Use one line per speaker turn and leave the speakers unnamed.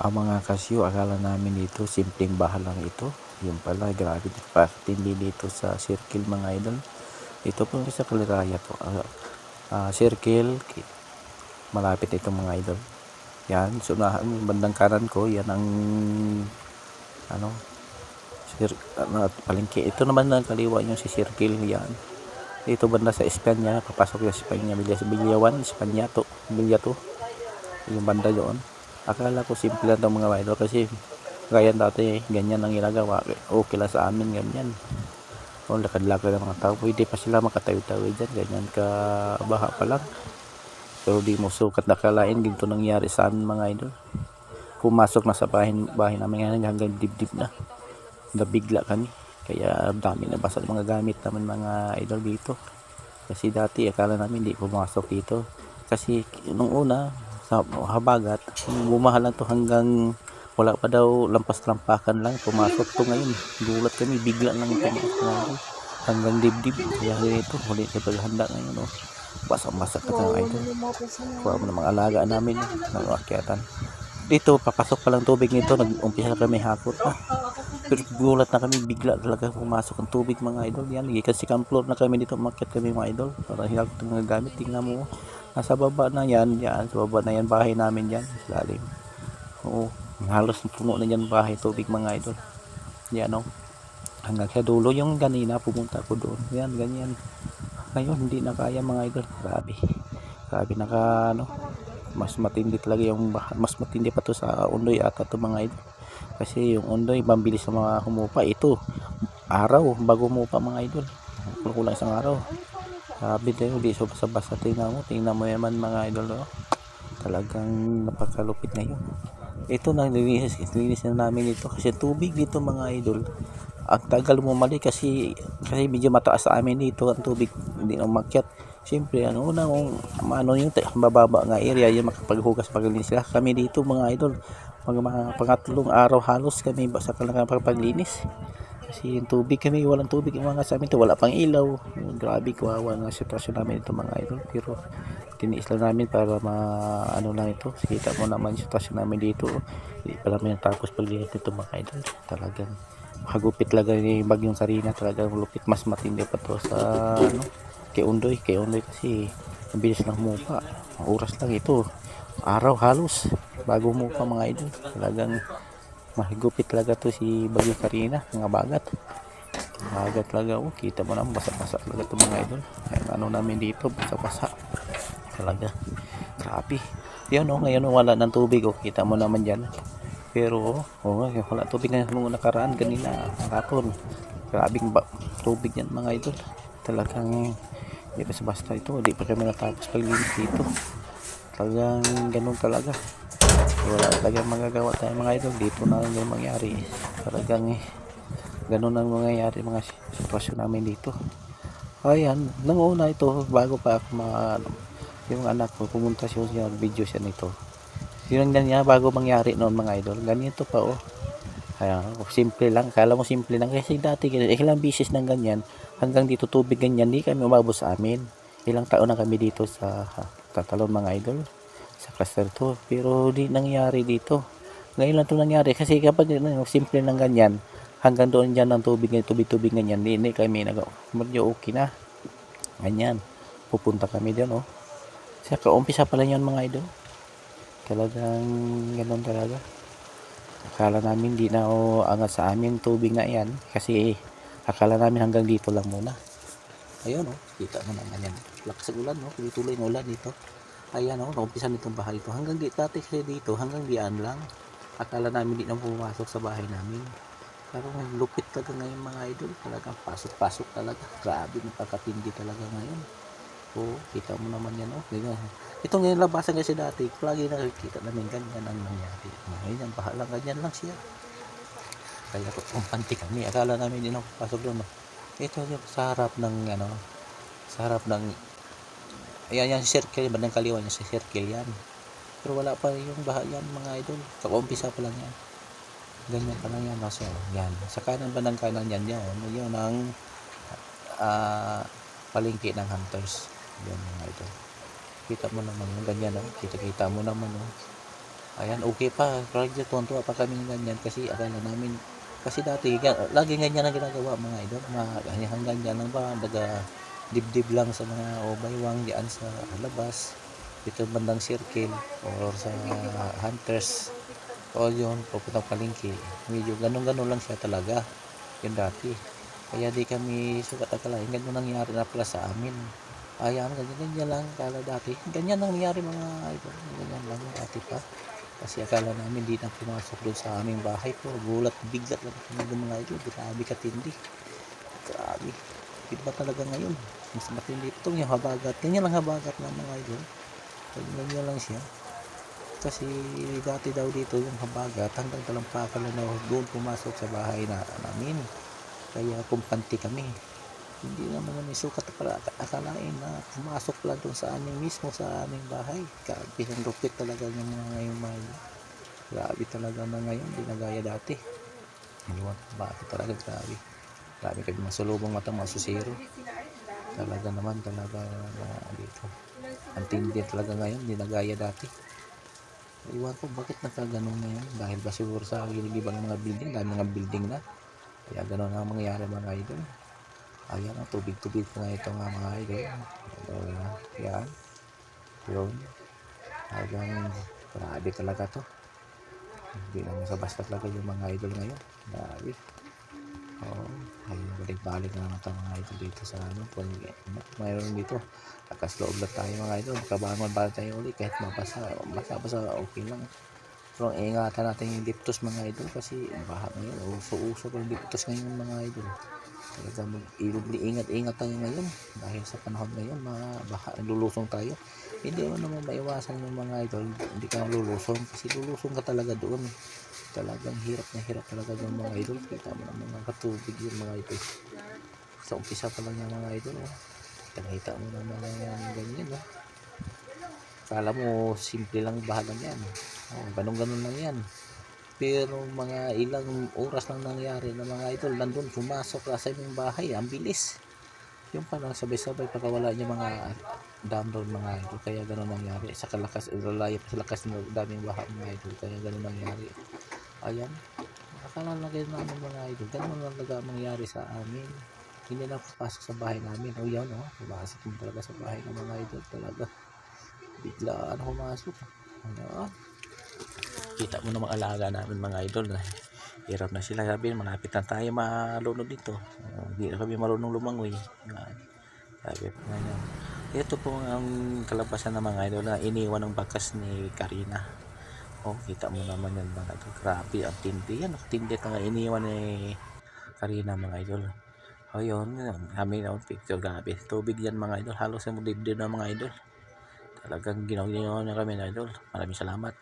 Ang mga kasyo, akala namin dito, simpleng bahay lang ito. Yung pala, grabe, patindi dito sa circle mga idol. Ito po sa Kaliraya po. ah, ah, circle, malapit ito mga idol. Yan, sunahan, yung bandang kanan ko, yan ang, ano, sir, ano, palengke. Ito naman ang kaliwa yung si circle, yan. Ito banda sa Espanya, papasok yung Espanya, Bilya, Bilya 1, Espanya to, Bilya 2. Yung banda doon. Akala ko simple lang itong mga idol kasi gaya dati ganyan ang ginagawa. Okay lang sa amin ganyan. O lakad-lakad ng mga tao. Pwede pa sila makatawi-tawi dyan. Ganyan ka baha pa lang. Pero di mo sukat nakalain dito nangyari sa amin mga idol. Pumasok na sa bahay, bahay namin ngayon hanggang dibdib na. Nabigla kami. Kaya dami na basa mga gamit naman mga idol dito. Kasi dati akala namin di pumasok dito. Kasi nung una, sa habagat, bumahal lang to hanggang wala pa daw lampas-lampakan lang. Pumasok to ngayon. Gulat kami, bigla lang pumasok namin. Hanggang dibdib. Kaya ito, huli sa paghanda ngayon. Oh. Basang-basa ka ng idol. Kuha mo ng mga alaga namin. Ng akyatan. Dito, papasok pa lang tubig nito. Nag-umpisa kami hakot na. Pero gulat na kami, bigla talaga pumasok ang tubig mga idol. Yan, second floor na kami dito, umakyat kami mga idol. Para hinakot ng mga gamit. Tingnan mo, nasa baba na yan, yan, sa baba na yan, bahay namin yan, sa lalim. Oo, halos puno na yan bahay, tubig mga idol. Yan o. Hanggang sa dulo, yung ganina, pumunta ko doon. Yan, ganyan. Ngayon, hindi na kaya mga idol. Grabe. Grabe, naka, ano, mas matindi talaga yung. Mas matindi pa to sa Undoy ata to mga idol. Kasi yung Undoy, mabilis sa mga humupa. Ito, araw, bago humupa mga idol. Kulang isang araw. Sabi tayo, di so basa-basa. Tingnan mo, tingnan mo naman mga idol. Oh. Talagang napakalupit ngayon. Ito na, nilinis, nilinis na namin ito. Kasi tubig dito mga idol. Ang tagal mo mali kasi kasi medyo mataas sa amin dito ang tubig hindi na umakyat. Siyempre, ano una kung ano yung mababa nga area yung makapaghugas paglinis sila. Kami dito mga idol, pag mga pangatlong araw halos kami ba sa kalang paglinis. Kasi yung tubig kami, walang tubig yung mga sa amin wala pang ilaw. Grabe, kawawa nga sitwasyon namin ito mga idol. Pero tiniis lang namin para ma ano lang ito. Kita mo naman yung sitwasyon namin dito. Hindi pa namin natapos paglinis nito mga idol. Talagang makagupit talaga ni Bagyong Sarina. Talagang lupit mas matindi pa to sa ano, kay Undoy. Kay Undoy kasi ang bilis lang humupa. Oras lang ito. Araw halos bago humupa mga idol. Talagang mahigupit talaga to si Bagyong Sarina, mga bagat. Bagat talaga, oh, kita mo naman, basa-basa talaga to mga idol. Ay, ano namin dito, basa-basa. Talaga, grabe. Yan oh, ngayon oh, wala ng tubig, oh, kita mo naman dyan. Pero, oh, wala tubig na nung nakaraan, kanina, hapon. Grabing ba, tubig yan mga idol. Talagang, hindi pa basta ito, hindi pa kami natapos paglinis dito. Talagang ganun talaga wala talagang magagawa tayo mga idol. Dito na lang yung mangyari. Talagang eh, ganun ang mangyayari mga sitwasyon namin dito. Ayan nang una ito bago pa ako mga yung anak ko pumunta siya sa video siya nito. Lang niya bago mangyari noon mga idol. Ganito pa oh. Ayan, simple lang. Kala mo simple lang. Kasi dati, ganyan, ilang bisis ng ganyan, hanggang dito tubig ganyan, di kami umabot sa amin. Ilang taon na kami dito sa Tatalon mga idol sa cluster 2 pero di nangyari dito. Ngayon lang ito nangyari kasi kapag ano, simple lang ganyan hanggang doon dyan ng tubig tubig-tubig ganyan di, di kami nag medyo okay na. Ganyan. Pupunta kami doon oh. Sa kaumpisa pa lang yan mga idol. Talagang ganun talaga. Akala namin di na oh, angat sa amin tubig na yan. Kasi akala namin hanggang dito lang muna. Ayun oh kita mo naman yan. Lakas ng ulan no tuloy-tuloy ng ulan dito ayan o, naumpisa nitong bahay ito. Hanggang di, dati kasi dito, hanggang diyan lang. Akala namin di na pumasok sa bahay namin. Pero lupit talaga ngayon mga idol. Talagang pasok-pasok talaga. Grabe, napakatindi talaga ngayon. Oo, kita mo naman yan o. Ganyan. Ito ngayon labasan kasi dati. Lagi nakikita namin ganyan ang nangyari. Ngayon, ang bahala ganyan lang siya. Kaya kumpanti kami. Akala namin di na papasok doon. No? Ito yung sa harap ng ano, sa harap ng Ayan yan, circle, bandang kaliwa niya sa circle yan. Pero wala pa yung baha yan mga idol. Kaumpisa pa lang yan. Ganyan pa lang yan. So, yan. Sa kanan bandang kanan yan yan. Yun ang ah, palengke ng hunters. Yan mga idol. Kita mo naman yung ganyan no? Kita kita mo naman no? Ayan, okay pa. Project tuwan-tuwa pa kami ganyan kasi akala namin kasi dati lagi ganyan ang ginagawa mga idol. Mga ganyan ganyan lang ba daga dibdib lang sa mga o baywang diyan sa labas. Dito bandang circle or sa hunters. O yun pupuntang palengke. Medyo ganun ganun lang siya talaga yun dati. Kaya di kami sukat akalain ganun nangyari na pala sa amin. Ayan ganyan ganyan lang kala dati. Ganyan ang nangyari mga idol. Ganyan lang dati pa. Kasi akala namin di na pumasok doon sa aming bahay. Pero gulat biglat lang kami mga idol. Grabe katindi. Grabe. Iba talaga ngayon mas matindi ito yung habagat. Ganyan lang habagat ng mga idol. Ganyan lang siya. Kasi dati daw dito yung habagat hanggang talampakan daw doon pumasok sa bahay na namin. Kaya kumpanti kami. Hindi naman namin sukat para akalain na pumasok pala doon sa amin mismo sa aming bahay. Grabe ang lupit talaga ng mga ngayon idol. grabe talaga na ngayon hindi na gaya dati. Ko bakit talaga grabe? Grabe kami masulubong mata mga susero talaga naman talaga na dito ang tindi talaga ngayon hindi na gaya dati. Iwan ko bakit nagkaganon ngayon dahil ba siguro sa ibang mga building dahil mga building na. Kaya ganon ang mangyayari mga idol. Ayan ang tubig-tubig nga ito nga mga idol. Ayan yan yun. Hanggang grabe talaga to. Hindi naman sa basta talaga yung mga idol ngayon. Grabe oo. Ayun balik-balik na naman mga idol dito sa ano kung mayroon dito. Lakas loob lang tayo mga idol. Makabangon ba tayo ulit. Kahit mabasa basa-basa okay lang. Pero ingatan natin yung diptos mga idol kasi baha ngayon uso-uso pa yung diptos ngayon mga idol talaga mag ingat-ingat tayo ngayon. Dahil sa panahon ngayon mga baha lulusong tayo. Hindi mo naman maiwasan yung mga idol. Hindi ka lulusong. Kasi lulusong ka talaga doon. Talagang hirap na hirap talaga yung mga idol. Kita mo naman mga katubig yung mga idol. Sa umpisa pa lang yung mga idol oh. nakita mo naman yung ganyan oh. kala mo simple lang bahalang yan oh, ganun ganun lang yan pero mga ilang oras lang nangyari na mga idol nandun pumasok sa inyong bahay ang bilis. Yung parang sabay-sabay pagkawala niya mga dam mga idol kaya ganun nangyari. Sa kalakas lalayo pa sa lakas ng daming baha mga idol kaya ganun nangyari. Ayan akala lang kayo namin mga idol ganun lang talaga mangyari sa amin. Hindi na papasok sa bahay namin. O yan o pumasok mo talaga sa bahay ng mga idol talaga. Biglaan pumasok ano kita mo namang alaga namin mga idol na hirap na sila. Sabi malapit na tayo malunod dito. Ah, hindi na kami marunong lumangoy. Yan. sabi pa nga ito po ang kalabasan ng mga idol na iniwan ng bakas ni Karina. Oh kita mo naman yan mga idol. Grabe ang tindi yan. Ang tindi na iniwan ni Karina mga idol. Oh yun. Kami na picture grabe. Tubig yan mga idol. Halos sa dibdib ng mga idol. Talagang ginawa niya kami na idol. Maraming salamat